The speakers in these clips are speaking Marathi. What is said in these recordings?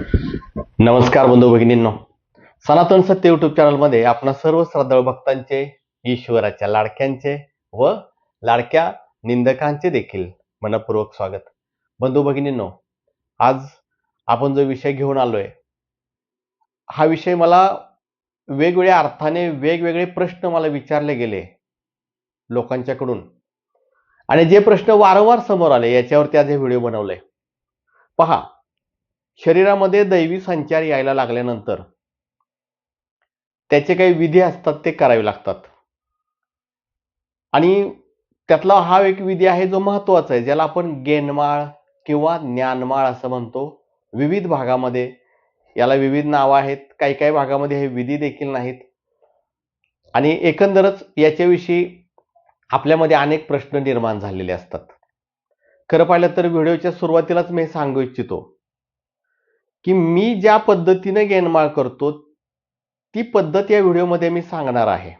नमस्कार बंधू भगिनींनो. सनातन सत्य युट्यूब चॅनलमध्ये आपणा सर्व श्रद्धाळू भक्तांचे ईश्वराच्या लाडक्यांचे व लाडक्या निंदकांचे देखील मनपूर्वक स्वागत. बंधू भगिनींनो आज आपण जो विषय घेऊन आलोय हा विषय मला वेगवेगळ्या अर्थाने वेगवेगळे प्रश्न मला विचारले गेले लोकांच्याकडून. आणि जे प्रश्न वारंवार समोर आले याच्यावरती आज हे व्हिडिओ बनवले पहा शरीरामध्ये दैवी संचार यायला लागल्यानंतर त्याचे काही विधी असतात ते करावे लागतात. आणि त्यातला हा एक विधी आहे जो महत्त्वाचा आहे ज्याला आपण गेनमाळ किंवा ज्ञानमाळ असं म्हणतो. विविध भागामध्ये याला विविध नावं आहेत काही काही भागामध्ये हे विधी देखील नाहीत. आणि एकंदरच याच्याविषयी आपल्यामध्ये अनेक प्रश्न निर्माण झालेले असतात. खरं पाहिलं तर व्हिडिओच्या सुरुवातीलाच मी सांगू इच्छितो. की मी ज्या पद्धतीने गेनमाळ करतो ती पद्धत या व्हिडिओमध्ये मी सांगणार आहे.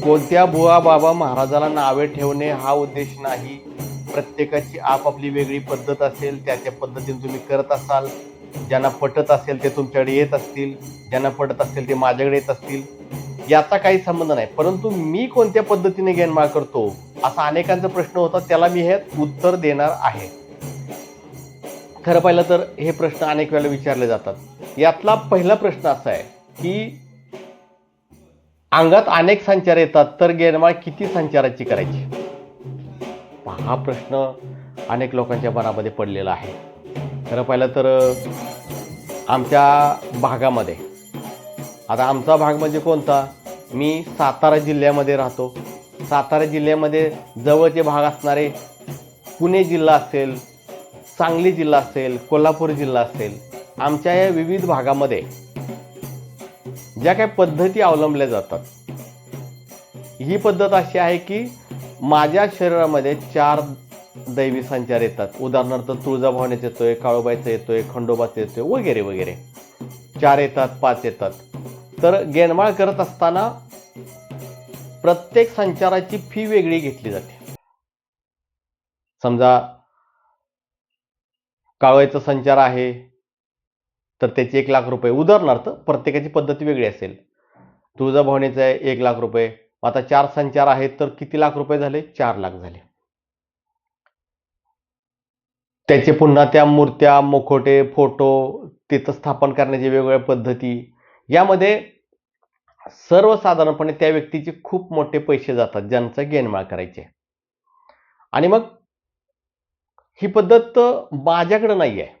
कोणत्या भुवा बाबा महाराजाला नावे ठेवणे हा उद्देश नाही. प्रत्येकाची आपापली वेगळी पद्धत असेल त्या त्या पद्धतीने तुम्ही करत असाल. ज्यांना पटत असेल ते तुमच्याकडे येत असतील ज्यांना पटत असेल ते माझ्याकडे येत असतील. याचा काही संबंध नाही. परंतु मी कोणत्या पद्धतीने गेनमाळ करतो असा अनेकांचा प्रश्न होता त्याला मी हे उत्तर देणार आहे. खरं पाहिलं तर हे प्रश्न अनेक वेळेला विचारले जातात. यातला पहिला प्रश्न असा आहे की अंगात अनेक संचार येतात तर गेरमाळ किती संचाराची करायची? हा प्रश्न अनेक लोकांच्या मनामध्ये पडलेला आहे. खरं पाहिलं तर आमच्या भागामध्ये आता आमचा भाग म्हणजे कोणता? मी सातारा जिल्ह्यामध्ये राहतो. सातारा जिल्ह्यामध्ये जवळचे भाग असणारे पुणे जिल्हा असेल सांगली जिल्हा असेल कोल्हापूर जिल्हा असेल आमच्या या विविध भागामध्ये ज्या काही पद्धती अवलंबल्या जातात ही पद्धत अशी आहे की माझ्या शरीरामध्ये चार दैवी संचार येतात. उदाहरणार्थ तुळजाभवानीचा येतोय काळोबाईचा येतोय खंडोबाचा येतोय वगैरे वगैरे. चार येतात पाच येतात. तर गेनमाळ करत असताना प्रत्येक संचाराची फी वेगळी घेतली जाते. समजा कावळ्याचा संचार आहे तर त्याचे एक लाख रुपये. उदाहरणार्थ प्रत्येकाची पद्धती वेगळी असेल. तुळजाभवानीचा आहे एक लाख रुपये. आता चार संचार आहेत तर किती लाख रुपये झाले? चार लाख झाले. त्याचे पुन्हा त्या मूर्त्या मुखोटे फोटो तिथं स्थापन करण्याची वेगवेगळ्या पद्धती. यामध्ये सर्वसाधारणपणे त्या व्यक्तीचे खूप मोठे पैसे जातात ज्यांचा गेनमाळ करायचे. आणि मग ही पद्धत माझ्याकडं नाही आहे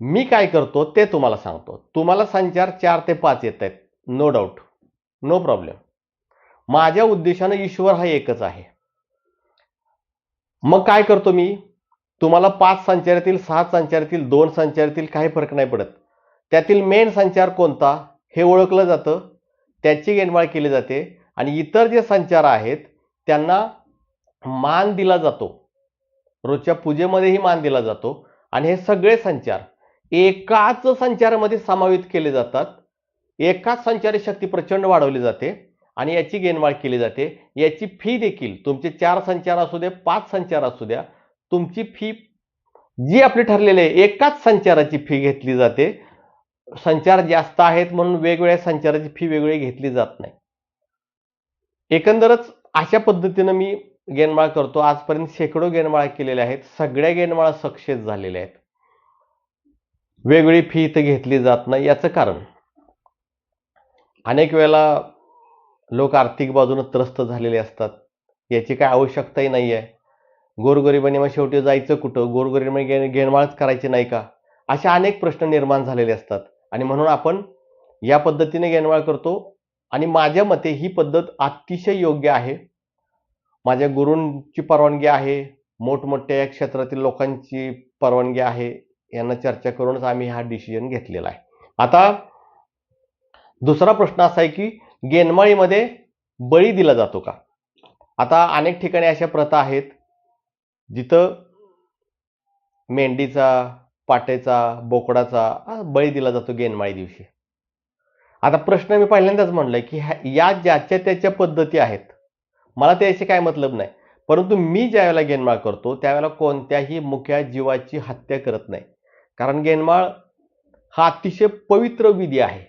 मी काय करतो ते तुम्हाला सांगतो. तुम्हाला संचार चार ते पाच येत आहेत. नो डाऊट नो प्रॉब्लेम माझ्या उद्देशानं ईश्वर हा एकच आहे. मग काय करतो मी? तुम्हाला पाच संचारातील सहा संचारातील दोन संचारातील काही फरक नाही पडत. त्यातील मेन संचार कोणता? हे ओळखलं जातं. त्याची गेनमाळ केली जाते. आणि इतर जे संचार आहेत त्यांना मान दिला जातो. रोजच्या पूजेमध्येही मान दिला जातो आणि हे सगळे संचार एकाच संचारामध्ये समावित केले जातात. एकाच संचारी शक्ती प्रचंड वाढवली जाते आणि याची गेनवाळ केली जाते. याची फी देखील तुमचे चार संचार असू द्या पाच संचार असू द्या तुमची फी जी आपली ठरलेली आहे एकाच संचाराची फी घेतली जाते. संचार जास्त आहेत म्हणून वेगवेगळ्या संचाराची फी वेगळी घेतली जात नाही. एकंदरच अशा पद्धतीनं मी गेनमाळ करतो. आजपर्यंत शेकडो गेनमाळा केलेल्या आहेत. सगळ्या गेनमाळा सक्सेस झालेल्या आहेत. वेगळी फी इथं घेतली जात नाही. याचं कारण? अनेक वेळेला लोक आर्थिक बाजूनं त्रस्त झालेले असतात. याची काय आवश्यकताही नाही आहे गोरगरिबांनी मग शेवटी जायचं कुठं? गोरगरिबांनी गे गेनमाळच करायची नाही का? असे अनेक प्रश्न निर्माण झालेले असतात. आणि म्हणून आपण या पद्धतीने गेनमाळ करतो. आणि माझ्या मते ही पद्धत अतिशय योग्य आहे. माझ्या गुरूंची परवानगी आहे मोठमोठ्या या क्षेत्रातील लोकांची परवानगी आहे यांना चर्चा करूनच आम्ही हा डिसिजन घेतलेला आहे. आता दुसरा प्रश्न असा आहे की गेनमाळीमध्ये बळी दिला जातो का? आता अनेक ठिकाणी अशा प्रथा आहेत जिथं मेंढीचा पाटेचा बोकडाचा बळी दिला जातो गेनमाळी दिवशी. आता प्रश्न मी पहिल्यांदाच म्हणलाय की ह्या या ज्याच्या त्याच्या पद्धती आहेत मला त्याशी काय मतलब नाही. परंतु मी ज्यावेळेला गेनमाळ करतो त्यावेळेला कोणत्याही मुख्या जीवाची हत्या करत नाही. कारण गेनमाळ हा अतिशय पवित्र विधी आहे.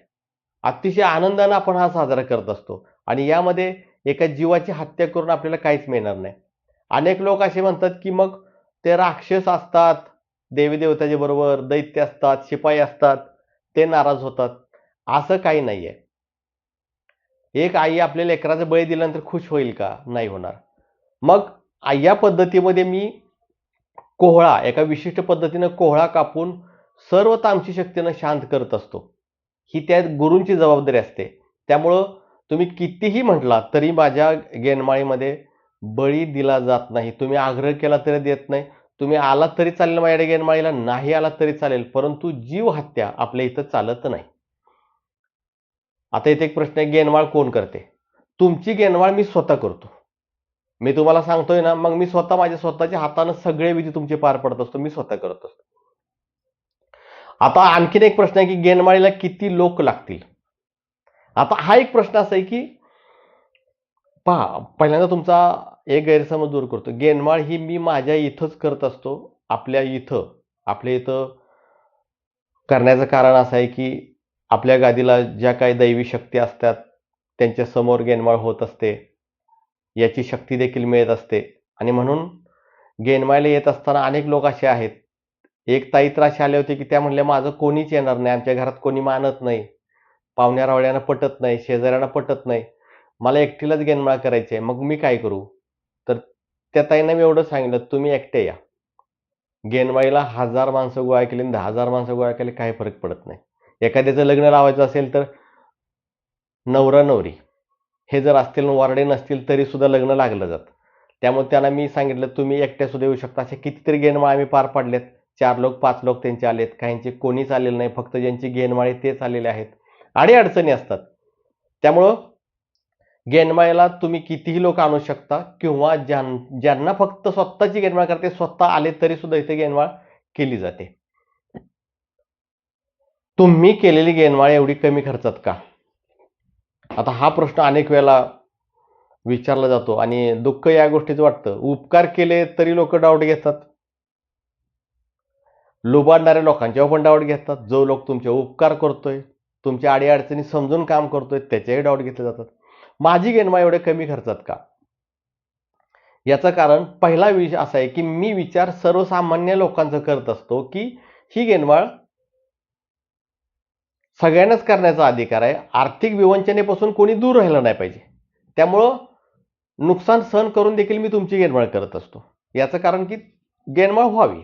अतिशय आनंदानं आपण हा साजरा करत असतो. आणि यामध्ये एका जीवाची हत्या करून आपल्याला काहीच मिळणार नाही. अनेक लोक असे म्हणतात की मग ते राक्षस असतात देवीदेवताच्या बरोबर दैत्य असतात शिपाई असतात ते नाराज होतात. असं काही नाही आहे एक आई आपल्या लेकराचं बळी दिल्यानंतर खुश होईल का? नाही होणार. मग या पद्धतीमध्ये मी कोहळा एका विशिष्ट पद्धतीनं कोहळा कापून सर्व तामची शक्तीनं शांत करत असतो. ही त्या गुरूंची जबाबदारी असते. त्यामुळं तुम्ही कितीही म्हटला तरी माझ्या गेनमाळीमध्ये बळी दिला जात नाही. तुम्ही आग्रह केला तरी देत नाही. तुम्ही आलात तरी चालेल माझ्या गेनमाळीला नाही आलात तरी चालेल. परंतु जीव हत्या आपल्या इथं चालत नाही. आता इथे एक प्रश्न आहे गेनवाळ कोण करते? तुमची गेनवाळ मी स्वतः करतो. मी तुम्हाला सांगतोय ना मग मी स्वतः माझ्या स्वतःच्या हातानं सगळे विधी तुमचे पार पडत असतो मी स्वतः करत असतो. आता आणखीन एक प्रश्न आहे की गेनमाळीला किती लोक लागतील? आता हा एक प्रश्न असा आहे की पहा पहिल्यांदा तुमचा एक गैरसमज दूर करतो. गेनमाळ ही मी माझ्या इथंच करत असतो आपल्या इथं. आपल्या इथं करण्याचं कारण असं आहे की आपल्या गादीला ज्या काही दैवी शक्ती असतात त्यांच्यासमोर गेनमाळ होत असते. याची शक्ती देखील मिळत असते. आणि म्हणून गेनमाळीला येत असताना अनेक लोक असे आहेत. एक ताई तर असे आले होते की त्या म्हणल्या माझं कोणीच येणार नाही. आमच्या घरात कोणी मानत नाही. पाहुण्या रावळ्यांना पटत नाही. शेजाऱ्यांना पटत नाही. मला एकटीलाच गेनमाळ करायची आहे मग मी काय करू? तर त्या ताईनं मी एवढं सांगितलं तुम्ही एकटे या. गेनमाळीला हजार माणसं गोळा केली दहा हजार माणसं गोळा केली काही फरक पडत नाही. एखाद्याचं लग्न लावायचं असेल तर नवरा नवरी हे जर असतील वारडे नसतील तरी सुद्धा लग्न लागलं जातं. त्यामुळे त्यांना मी सांगितलं तुम्ही एकट्या सुद्धा येऊ शकता. असे कितीतरी गेनमाळ आम्ही पार पाडलेत. चार लोक पाच लोक त्यांचे आलेत. काहींचे कोणीच आलेले नाही. फक्त ज्यांची गेनमाळे तेच आलेले आहेत. आणि अडचणी असतात. त्यामुळं गेनमाळीला तुम्ही कितीही लोक आणू शकता किंवा ज्यां ज्यांना फक्त स्वतःची गेनमाळ करते स्वतः आले तरी सुद्धा इथे गेनमाळ केली जाते. तुम्ही केलेली गेनमाळ एवढी कमी खर्चात का? आता हा प्रश्न अनेक वेळेला विचारला जातो आणि दुःख या गोष्टीचं वाटतं. उपकार केले तरी लोक डाऊट घेतात. लुबाडणाऱ्या लोकांच्यावर पण डाऊट घेतात. जो लोक तुमचे उपकार करतोय तुमच्या अडीअडचणी समजून काम करतोय त्याचेही डाऊट घेतले जातात. माझी गेनमाळ एवढे कमी खर्चात का? याचं कारण पहिला विषय असा आहे की मी विचार सर्वसामान्य लोकांचं करत असतो की ही गेनवाळ सगळ्यांनाच करण्याचा अधिकार आहे. आर्थिक विवंचनेपासून कोणी दूर राहिलं नाही पाहिजे. त्यामुळं नुकसान सहन करून देखील मी तुमची गेनमाळ करत असतो. याचं कारण की गेनमाळ व्हावी.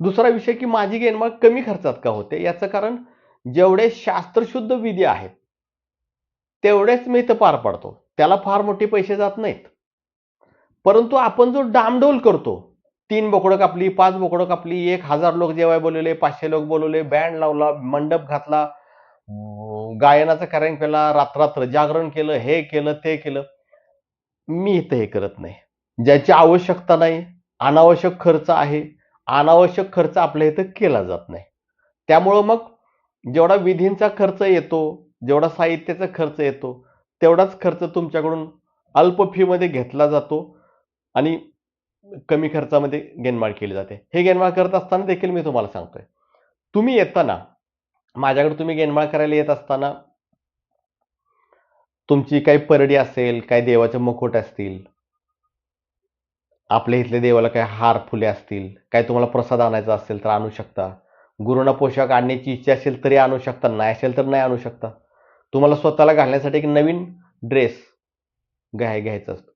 दुसरा विषय की माझी गेनमाळ कमी खर्चात का होते? याचं कारण जेवढे शास्त्रशुद्ध विधी आहेत तेवढेच मी इथं पार पाडतो. त्याला फार मोठे पैसे जात नाहीत. परंतु आपण जो डामडोल करतो तीन बोकडं कापली पाच बोकडं कापली एक हजार लोक जेवाय बोलवले पाचशे लोक बोलवले बँड लावला मंडप घातला गायनाचा कार्यक्रम केला रात्रात्र जागरण केलं हे केलं ते केलं. मी इथं हे करत नाही. ज्याची आवश्यकता नाही अनावश्यक खर्च आहे अनावश्यक खर्च आपल्या इथं केला जात नाही. त्यामुळं मग जेवढा विधींचा खर्च येतो जेवढा साहित्याचा खर्च येतो तेवढाच खर्च तुमच्याकडून अल्प फीमध्ये घेतला जातो. आणि कमी खर्चामध्ये गेनमाळ केली जाते. हे गेनमाळ करत असताना देखील मी तुम्हाला सांगतोय. तुम्ही येताना माझ्याकडे तुम्ही गेनमाळ करायला येत असताना तुमची काही परडी असेल काही देवाचे मुकुट असतील आपल्या इथल्या देवाला काही हार फुले असतील काही तुम्हाला प्रसाद आणायचा असेल तर आणू शकता. गुरुना पोशाख आणण्याची इच्छा असेल तरी आणू शकता नाही असेल तर नाही आणू शकता. तुम्हाला स्वतःला घालण्यासाठी एक नवीन ड्रेस घ्याय घ्यायचा असतो.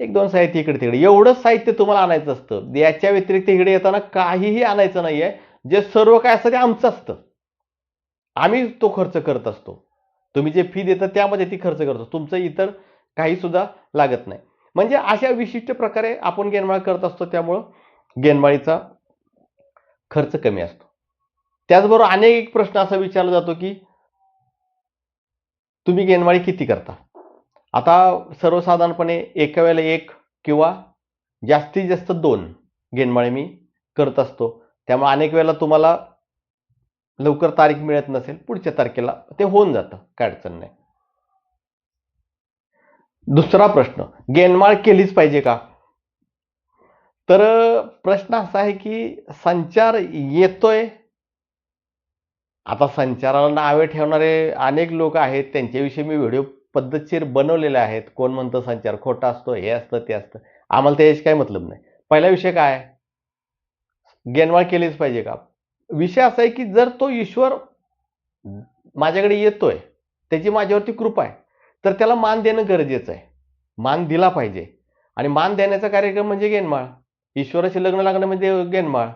एक दोन साहित्य इकडे तिकडे. एवढंच साहित्य तुम्हाला आणायचं असतं. याच्या व्यतिरिक्त इकडे येताना काहीही आणायचं नाहीये. जे सर्व काय असतं ते आमचं असतं. आम्ही तो खर्च करत असतो. तुम्ही जे फी देता त्यामध्ये ती खर्च करतो तुमचं इतर काही सुद्धा लागत नाही. म्हणजे अशा विशिष्ट प्रकारे आपण गेनमाळ करत असतो. त्यामुळं गेनमाळीचा खर्च कमी असतो. त्याचबरोबर अनेक एक प्रश्न असा विचारला जातो की तुम्ही गेनमाळी किती करता? आता सर्वसाधारणपणे एका वेळेला एक किंवा जास्तीत जास्त दोन गेनमाळे मी करत असतो. त्यामुळे अनेक वेळेला तुम्हाला लवकर तारीख मिळत नसेल पुढच्या तारखेला ते होऊन जातं काय अडचण नाही. दुसरा प्रश्न गेनमाळ केलीच पाहिजे का? तर प्रश्न असा आहे की संचार येतोय. आता संचाराला नावे ठेवणारे अनेक लोक आहेत त्यांच्याविषयी मी व्हिडिओ पद्धतशीर बनवलेले आहेत. कोण म्हणतं संचार खोटा असतो हे असतं ते असतं. आम्हाला त्याच्याशी काय मतलब नाही. पहिला विषय काय? गेनवाळ केलीच पाहिजे का? विषय असा आहे की जर तो ईश्वर माझ्याकडे येतोय त्याची माझ्यावरती कृपा आहे तर त्याला मान देणं गरजेचं आहे. मान दिला पाहिजे. आणि मान देण्याचा कार्यक्रम म्हणजे गेनमाळ ईश्वराशी लग्न लागणं म्हणजे गेनमाळ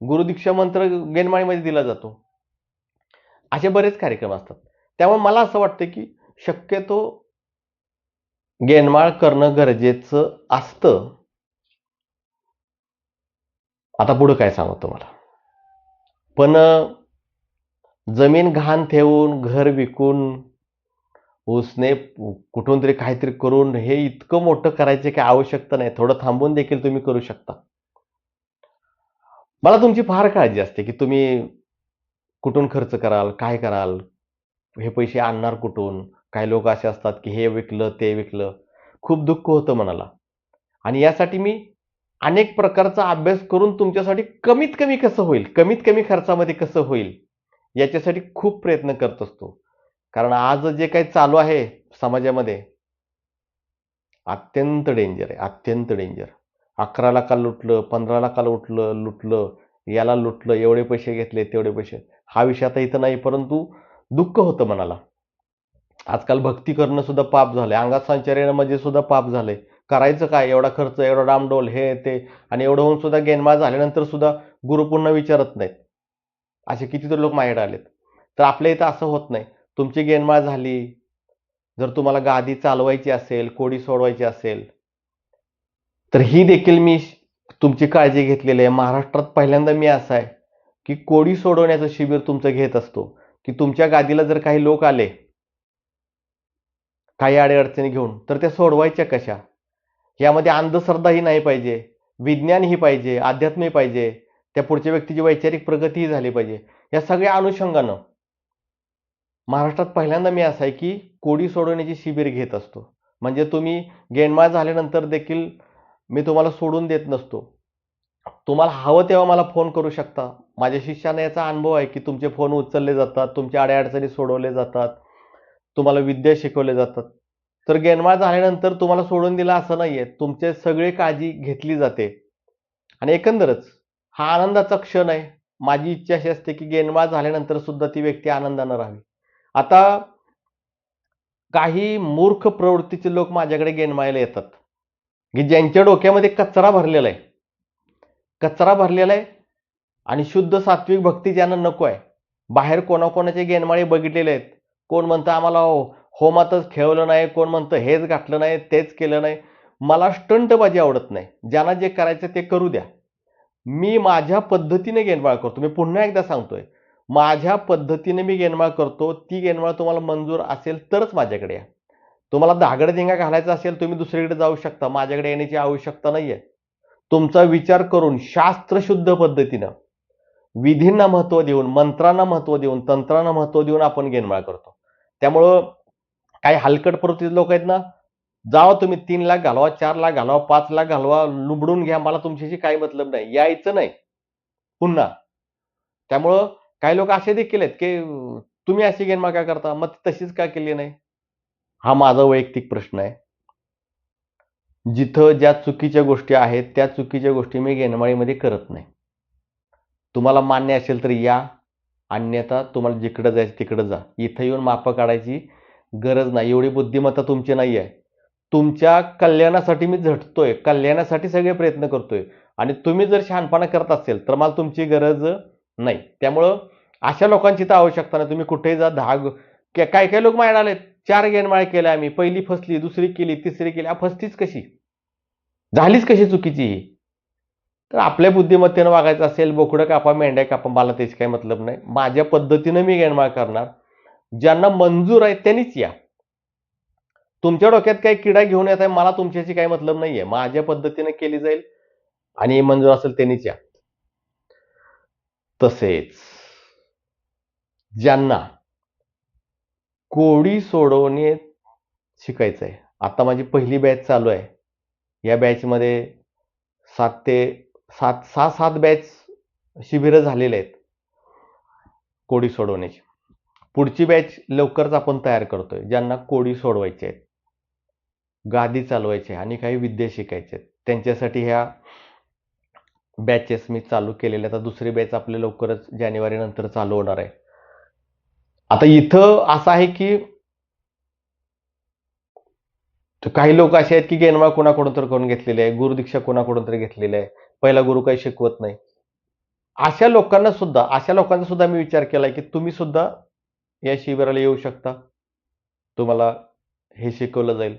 गुरुदीक्षा मंत्र गेनमाळीमध्ये दिला जातो. असे बरेच कार्यक्रम असतात. त्यामुळे मला असं वाटतं की शक्यतो गेनमाळ करणं गरजेचं असतं. आता पुढं काय सांगू तुम्हाला? पण जमीन घाण ठेवून घर विकून उसने कुठून तरी काहीतरी करून हे इतकं मोठं करायची काही आवश्यकता नाही. थोडं थांबून देखील तुम्ही करू शकता. मला तुमची फार काळजी असते की तुम्ही कुठून खर्च कराल काय कराल हे पैसे आणणार कुठून? काही लोक असे असतात की हे विकलं ते विकलं. खूप दुःख होतं मनाला. आणि यासाठी मी अनेक प्रकारचा अभ्यास करून तुमच्यासाठी कमीत कमी कसं होईल कमीत कमी खर्चामध्ये कसं होईल याच्यासाठी खूप प्रयत्न करत असतो. कारण आज जे काही चालू आहे समाजामध्ये अत्यंत डेंजर आहे अत्यंत डेंजर अकरा लाखाला लुटलं पंधरा लाखाला उठलं लुटलं याला लुटलं एवढे पैसे घेतले तेवढे पैसे. हा विषय आता इथं नाही परंतु दुःख होतं मनाला. आजकाल भक्ती करणं सुद्धा पाप झालंय. अंगात संचार येणं म्हणजे सुद्धा पाप झालंय. करायचं काय? एवढा खर्च एवढा डामडोल हे ते आणि एवढं होऊन सुद्धा गेनमाळ झाल्यानंतर सुद्धा गुरु पुन्हा विचारत नाहीत. असे कितीतरी लोक माझ्याकडे आलेत. तर आपल्या इथं असं होत नाही. तुमची गेनमाळ झाली. जर तुम्हाला गादी चालवायची असेल कोडी सोडवायची असेल तर ही देखील मी तुमची काळजी घेतलेली आहे. महाराष्ट्रात पहिल्यांदा मी असं आहे की कोडी सोडवण्याचं शिबिर तुमचं घेत असतो. की तुमच्या गादीला जर काही लोक आले काही अडीअडचणी घेऊन तर त्या सोडवायच्या कशा? यामध्ये अंधश्रद्धाही नाही पाहिजे विज्ञानही पाहिजे अध्यात्मही पाहिजे त्या पुढच्या व्यक्तीची वैचारिक प्रगतीही झाली पाहिजे. या सगळ्या अनुषंगानं महाराष्ट्रात पहिल्यांदा मी असं आहे की कोडी सोडवण्याची शिबिर घेत असतो. म्हणजे तुम्ही गेणमाळ झाल्यानंतर देखील मी तुम्हाला सोडून देत नसतो. तुम्हाला हवं तेव्हा मला फोन करू शकता. माझ्या शिष्याने याचा अनुभव आहे की तुमचे फोन उचलले जातात तुमच्या अडीअडचणी सोडवले जातात. तुम्हाला विद्या शिकवले जातात. तर गेनमाळ झाल्यानंतर तुम्हाला सोडून दिला असं नाहीये. तुमचे सगळे काळजी घेतली जाते. आणि एकंदरच हा आनंदाचा क्षण आहे. माझी इच्छा अशी असते की गेनमाळ झाल्यानंतर सुद्धा ती व्यक्ती आनंदानं राहावी. आता काही मूर्ख प्रवृत्तीचे लोक माझ्याकडे गेनमाळायला येतात. की ज्यांच्या डोक्यामध्ये कचरा भरलेला आहे. कचरा भरलेला आहे आणि शुद्ध सात्विक भक्ती ज्यांना नको आहे. बाहेर कोणाकोणाचे गेनमाळे बघितलेले आहेत. कोण म्हणतं आम्हाला हो होमातच खेळवलं नाही कोण म्हणतं हेच घातलं नाही तेच केलं नाही. मला स्टंटबाजी आवडत नाही. ज्यांना जे करायचं ते करू द्या. मी माझ्या पद्धतीने गेनमाळ करतो. मी पुन्हा एकदा सांगतोय माझ्या पद्धतीने मी गेनमाळ करतो. ती गेनमाळ तुम्हाला मंजूर असेल तरच माझ्याकडे या. तुम्हाला धागडधिंगा घालायचा असेल तुम्ही दुसरीकडे जाऊ शकता. माझ्याकडे येण्याची आवश्यकता नाही आहे तुमचा विचार करून शास्त्रशुद्ध पद्धतीनं विधींना महत्त्व देऊन मंत्रांना महत्त्व देऊन तंत्रांना महत्त्व देऊन आपण गेनमाळ करतो. त्यामुळं काही हलकट प्रवृत्तीचे लोक आहेत ना जावा तुम्ही तीन लाख घालवा चार लाख घालवा पाच लाख घालवा लुबडून घ्या मला तुमच्याशी काही मतलब नाही. यायचं नाही. पुन्हा. त्यामुळं काही लोक असे देखील आहेत की तुम्ही अशी गेनमाळ का करता मग तशीच का केली नाही? हा माझा वैयक्तिक प्रश्न आहे. जिथं ज्या चुकीच्या गोष्टी आहेत त्या चुकीच्या गोष्टी मी गेनमाळीमध्ये करत नाही. तुम्हाला मान्य असेल तर या. अन्यथा तुम्हाला जिकडं जायचं तिकडं जा. इथं येऊन मापं काढायची गरज नाही. एवढी बुद्धिमत्ता तुमची नाही आहे तुमच्या कल्याणासाठी मी झटतोय. कल्याणासाठी सगळे प्रयत्न करतोय. आणि तुम्ही जर शहाणपणा करत असेल तर मला तुमची गरज नाही. त्यामुळं अशा लोकांची तर आवश्यकता नाही. तुम्ही कुठेही जा. दहा काय काय लोक माझ्याकडे आलेत? चार गेनमाळ केल्या आम्ही. पहिली फसली दुसरी केली तिसरी केली. फसतीच कशी? झालीच कशी चुकीची ही? तर आपल्या बुद्धिमत्तेनं वागायचं असेल बोकडं कापा मेंढ्या कापा मला त्याची काही मतलब नाही. माझ्या पद्धतीनं मी गेणमाळ करणार. ज्यांना मंजूर आहे त्यांनीच या. तुमच्या डोक्यात काही किडा घेऊन येत आहे मला तुमच्याशी काही मतलब नाहीये. माझ्या पद्धतीने केली जाईल आणि मंजूर असेल त्यांनीच या. तसेच ज्यांना कोडी सोडवणे शिकायचं आहे आता माझी पहिली बॅच चालू आहे. या बॅचमध्ये सात ते सात सहा सात बॅच शिबिरं झालेले आहेत. कोडी सोडवण्याची. पुढची बॅच लवकरच आपण तयार करतोय. ज्यांना कोडी सोडवायचे आहेत गादी चालवायचे आणि काही विद्या शिकायचे आहेत. त्यांच्यासाठी ह्या बॅचेस मी चालू केलेल्या आता दुसरी बॅच आपले लवकरच जानेवारी नंतर चालू होणार आहे. आता इथं असं आहे की काही लोक असे आहेत की गेनमाळ कोणाकडून तर करून घेतलेले आहे गुरुदीक्षा कोणाकडून तरी घेतलेली आहे. पहिला गुरु काही शिकवत नाही. अशा लोकांना सुद्धा अशा लोकांचा सुद्धा मी विचार केला की तुम्ही सुद्धा या शिबिराला येऊ शकता. तुम्हाला हे शिकवलं जाईल.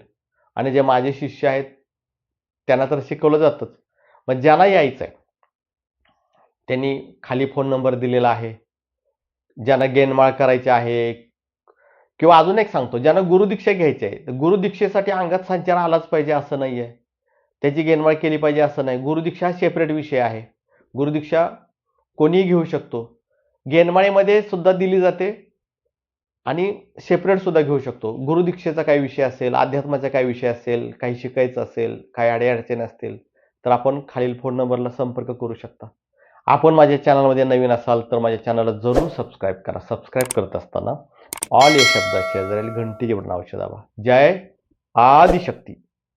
आणि जे माझे शिष्य आहेत त्यांना तर शिकवलं जातंच. मग ज्याला यायचं आहे त्यांनी खाली फोन नंबर दिलेला आहे. ज्यांना गेनमाळ करायचे आहे किंवा अजून एक सांगतो ज्यांना गुरुदीक्षा घ्यायची आहे तर गुरुदीक्षेसाठी अंगात संचार आलाच पाहिजे असं नाही आहे त्याची गेनवाळ केली पाहिजे असं नाही. गुरुदीक्षा हा सेपरेट विषय आहे. गुरुदीक्षा कोणीही घेऊ शकतो. गेनमाळीमध्ये सुद्धा दिली जाते आणि सेपरेट सुद्धा घेऊ शकतो. गुरुदीक्षेचा काही विषय असेल अध्यात्माचा काही विषय असेल काही शिकायचं असेल काही अडीअडचणी असतील तर आपण खालील फोन नंबरला संपर्क करू शकता. आपण माझ्या चॅनलमध्ये नवीन असाल तर माझ्या चॅनलला जरूर सबस्क्राईब करा. सबस्क्राईब करत असताना ऑल या शब्दाच्या जरा घंटी जेवढं आवश्यक दाबा. जय आदिशक्ती.